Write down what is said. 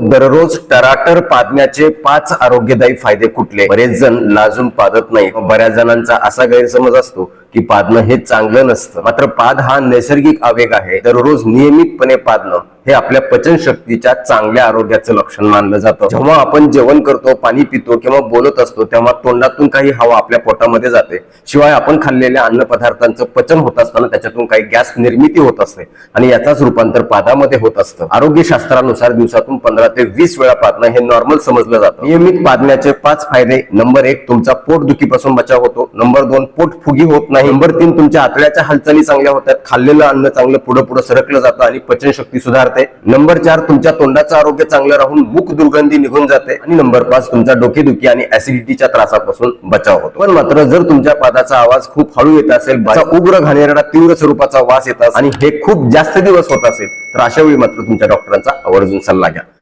दररोज टराटर पादण्याचे पाच आरोग्यदायी फायदे कुठले? बरेच जण लाजून पादत नाही बऱ्याच जणांचा असा गैरसमज असतो की पादणं हे चांगलं नसतं. मात्र पाद हा नैसर्गिक आवेग आहे. दररोज नियमितपणे पादणं हे आपल्या पचनशक्तीच्या चांगल्या आरोग्याचं लक्षण मानलं जातं. जेव्हा आपण जेवण करतो पाणी पितो किंवा बोलत असतो तेव्हा तोंडातून काही हवा आपल्या पोटामध्ये जाते. शिवाय आपण खाल्लेल्या अन्न पदार्थांचं पचन होत असताना त्याच्यातून काही गॅस निर्मिती होत असते आणि याचाच रूपांतर पादामध्ये होत असतं. आरोग्यशास्त्रानुसार दिवसातून पंधरा ते वीस वेळा पादणं हे नॉर्मल समजलं जातं. नियमित पादण्याचे पाच फायदे. नंबर एक तुमचा पोट दुखीपासून बचाव होतो. नंबर दोन पोट फुगी होत नाही. नंबर तीन तुमच्या आतड्याच्या हालचाली चांगल्या होतात. खाल्लेलं अन्न चांगलं पुढे पुढे सरकलं जातं आणि पचनशक्ती सुधारते. नंबर चार तुमच्या तोंडाचं आरोग्य चांगलं राहून मुख दुर्गंधी निघून जाते. आणि नंबर पाच तुमचा डोकेदुखी आणि ऍसिडिटीच्या त्रासापासून बचाव होतो. पण मात्र जर तुमच्या पादाचा आवाज खूप हळू येत असेल उग्र घाणेरडा तीव्र स्वरूपाचा वास येत आणि हे खूप जास्त दिवस होत असेल तर अशा वेळी मात्र तुमच्या डॉक्टरांचा आवर्जून सल्ला घ्या.